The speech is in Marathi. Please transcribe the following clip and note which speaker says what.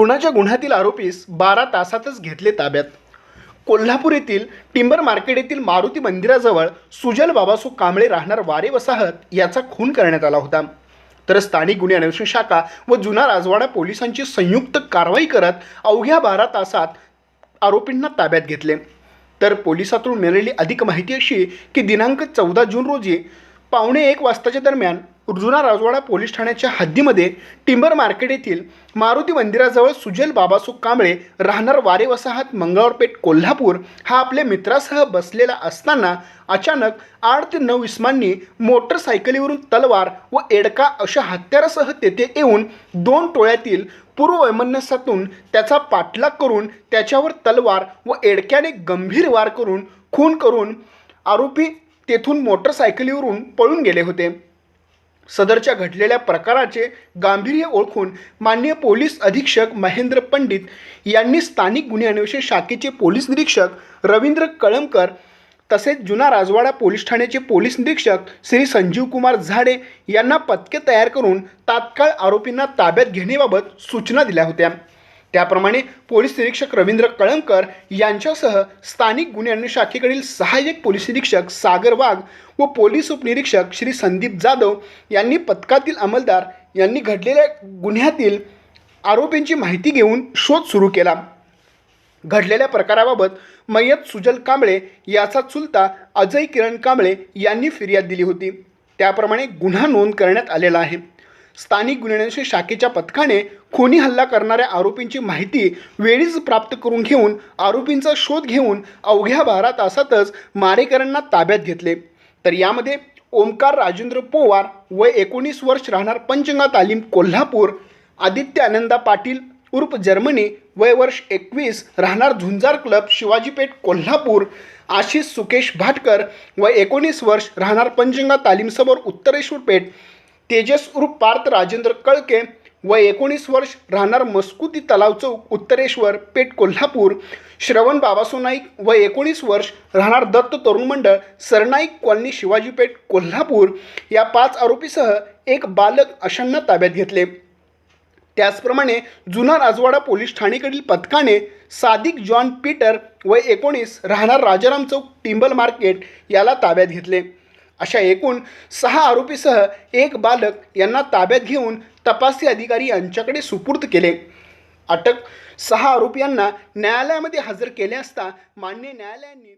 Speaker 1: खुनाच्या गुन्ह्यातील आरोपीस बारा तासातच घेतले ताब्यात. कोल्हापूर येथील टिंबर मार्केट येथील मारुती मंदिराजवळ सुजल बाबासो कांबळे राहणार वारे वसाहत याचा खून करण्यात आला होता. तर स्थानिक गुन्हे अन्वेषण शाखा व जुना राजवाडा पोलिसांची संयुक्त कारवाई करत अवघ्या बारा तासात आरोपींना ताब्यात घेतले. तर पोलिसातून मिळालेली अधिक माहिती अशी की दिनांक चौदा जून रोजी पावणे एक वाजताच्या दरम्यान जुना राजवाडा पोलीस ठाण्याच्या हद्दीमध्ये टिंबर मार्केट येथील मारुती मंदिराजवळ सुजल बाबासू कांबळे राहणार वारे वसाहत मंगळवारपेठ कोल्हापूर हा आपल्या मित्रासह बसलेला असताना अचानक आठ ते नऊ इस्मांनी मोटरसायकलीवरून तलवार व एडका अशा हत्यारासह तेथे येऊन दोन टोळ्यातील पूर्ववैमनस्यातून त्याचा पाठलाग करून त्याच्यावर तलवार व एडक्याने गंभीर वार करून खून करून आरोपी तेथून मोटरसायकलीवरून पळून गेले होते. सदरच्या घडलेल्या प्रकाराचे गांभीर्य ओळखून माननीय पोलीस अधीक्षक महेंद्र पंडित यांनी स्थानिक गुन्हे अन्वेषण शाखेचे पोलीस निरीक्षक रवींद्र कळमकर तसेच जुना राजवाडा पोलीस ठाण्याचे पोलीस निरीक्षक श्री संजीव कुमार झाडे यांना पथके तयार करून तात्काळ आरोपींना ताब्यात घेण्याबाबत सूचना दिल्या होत्या. त्याप्रमाणे पोलीस निरीक्षक रवींद्र कळंकर यांच्यासह स्थानिक गुन्हे अन्वेषण शाखेकडील सहाय्यक पोलीस निरीक्षक सागर वाघ व पोलीस उपनिरीक्षक श्री संदीप जाधव यांनी पथकातील अंमलदार यांनी घडलेल्या गुन्ह्यातील आरोपींची माहिती घेऊन शोध सुरू केला. घडलेल्या प्रकाराबाबत मय्यत सुजल कांबळे याचा चुलता अजय किरण कांबळे यांनी फिर्याद दिली होती. त्याप्रमाणे गुन्हा नोंद करण्यात आलेला आहे. स्थानिक गुन्हे शाखेच्या पथकाने खुनी हल्ला करणाऱ्या आरोपींची माहिती वेळीच प्राप्त करून घेऊन आरोपींचा शोध घेऊन अवघ्या बारा तासातच मारेकरांना ताब्यात घेतले. तर यामध्ये ओमकार राजेंद्र पोवार वय एकोणीस वर्ष राहणार पंचंगा तालीम कोल्हापूर आदित्य आनंदा पाटील उर्फ जर्मनी वय वर्ष एकवीस राहणार झुंजार क्लब शिवाजीपेठ कोल्हापूर आशिष सुकेश भाटकर वय एकोणीस वर्ष राहणार पंचंगा तालीमसमोर उत्तरेश्वर पेठ तेजस उर्फ पार्थ राजेंद्र कळके व एकोणीस वर्ष राहणार मस्कुती तलाव चौक उत्तरेश्वर पेठ कोल्हापूर. श्रवण बाबासो नाईक एकोणीस वर्ष राहणार दत्त तरुण मंडळ सरनाईक कॉलनी शिवाजी पेठ कोल्हापूर. या पाच आरोपीसह एक बालक अशांना ताब्यात घेतले. त्याचप्रमाणे जुना राजवाडा पोलीस ठाणेकडील पथकाने सादिक जॉन पीटर व एकोणीस राहणार राजाराम चौक टिंबल मार्केट याला ताब्यात घेतले. अशा एकूण सहा आरोपीसह एक बालक यांना ताब्यात घेऊन तपासी अधिकारी यांच्याकडे सुपूर्द केले. अटक सहा आरोपी यांना न्यायालयामध्ये हजर केले असता मान्य न्यायालयाने